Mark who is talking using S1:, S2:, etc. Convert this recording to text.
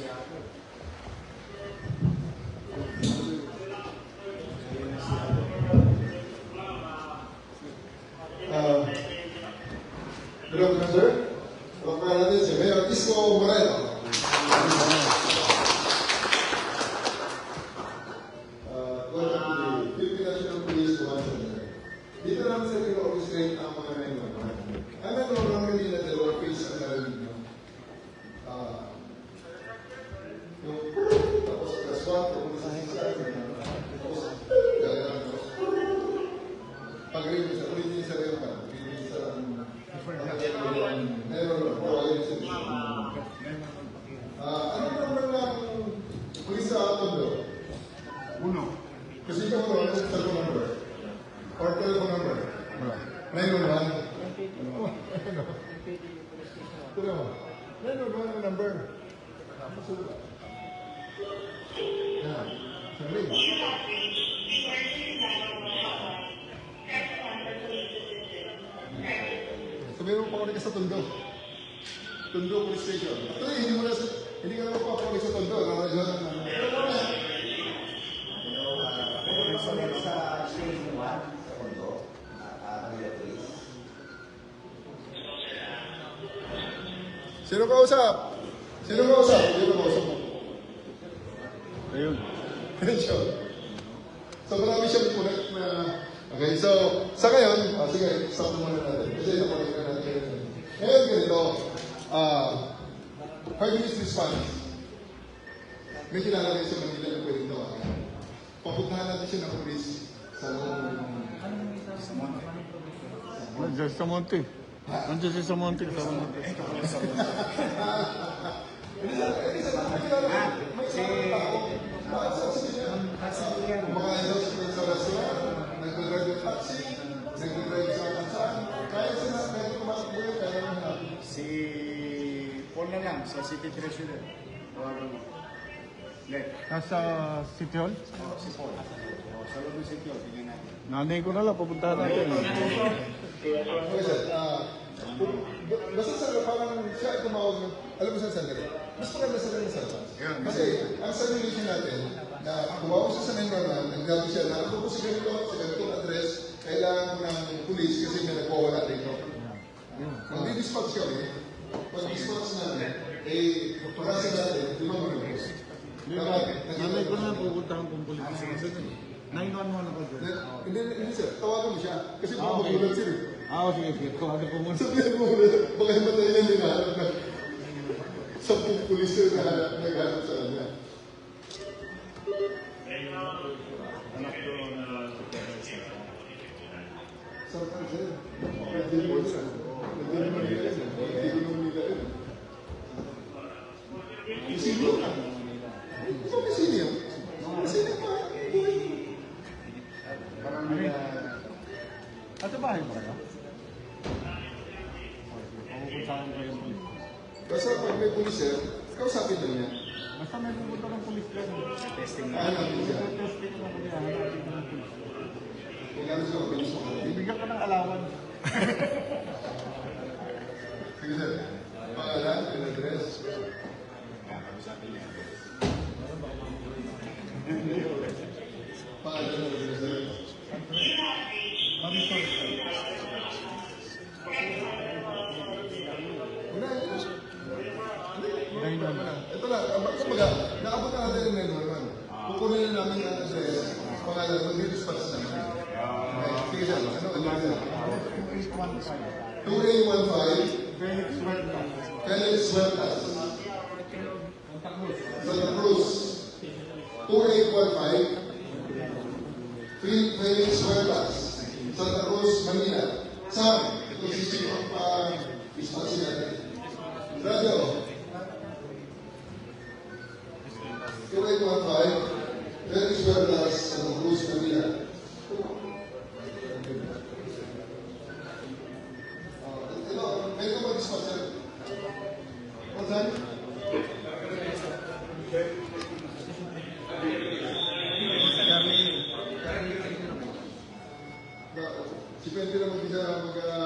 S1: Uh, Good afternoon, sir. Palakpakan natin si Mayor Isko Moreno. Ano sa telephone number? Or telephone number? 911? Ito mo. 911 ang number. Wala. Yan. Sabi. Sabi mo pa ka sa Tondo. Tondo Police Station. Actually, hindi mo na. Hindi ka naman papakawin sa Tondo. Nakakagawa ng ano. Pero mamaya,
S2: Personel sa Station 1 sa Tondo, uh, Manila Police.
S1: Sino kausap? Sino kausap? Sino kausap mo?
S3: Ayun.
S1: Ayun. So marami siyang connect na... Okay, so sa ngayon, ah, sige, stop muna natin. Kasi nakunik na natin. Ngayon ganito, ah, hard news response. May kilala kayo sa Manila na pwedeng tawagan. Papuntahan natin siya ng police sa loob ng...
S3: Nandiyan sa Monte. Nandiyan siya sa.
S1: Mga endorse sa restaurant, nagdadrive ng taxi, nagdadrive sa.
S4: Si Paul na lang, sa City Treasurer.
S3: Nasa City Hall?
S4: Oh, si Paul. Sa ng City Hall, tingnan natin.
S3: Nanay ko na lang, papuntahan natin.
S1: Okay, sir. Ah, kung- basta sir, parang siya ay tumawag ng, alam mo sir, sandali. Mas maganda sa rin sir. Kasi, ang simulation natin, na tumawag siya sa 911, naggabi siya na, ako po si ganito, sa ganitong address, kailangan ng police kasi may nagwawala dito. Mag-dispatch kami, pag-dispatch namin, eh, pagkasa natin, limang minutos.
S3: Nanay ko na pupuntahan kong pulis. 911 ako dyan.
S1: Na- Hindi, hindi sir, tawagan mo siya. Kasi
S3: Ah, okay.
S1: magugulat sir. eh.
S3: Ah, sige, sige. Tawagan ko muna.
S1: Sabihan mo muna, baka himatayin yan din hanap na sampung pulis na naghanap naghanap sa kanya.
S4: Anak ko na
S1: Sarap sir. Pwede mo sir. Pwede naman nila yun. Pwede ko naman nila yun. Isilyo ka. Di ba may silyo? Silyo pa. Buhay.
S4: Parang nila...
S3: At sa bahay mo kayo? Ko yung pulis.
S1: Basta pag may pulis sir, kausapin lang niya.
S3: Basta may pupunta ng pulis dyan.
S4: Testing na.
S1: Siya.
S3: Testing mo kaya, hanapin ko ng pulis.
S1: Kailangan siya mabilis mo.
S3: Bibigyan ka ng alawan.
S1: Sige sir. Pangalan, and address. Pangalan, and address. sir.
S3: Marisol.
S1: Ah, kumbaga, naabot na natin yung 911. Kukunin na namin ang address, pangalan, mag-dispatch na. Okay, sige sir, ano ang address? 2815
S3: Felix Huerta.
S1: Felix Huertas,
S3: Santa Cruz.
S1: Santa Cruz. 2815 Fel- Felix Huertas, Santa Cruz, Manila. Sam, ito si Chico, uh, Querem Matai, eles verdades no curso da minha. Então, vem como desfazer. Quanto? pemilihan.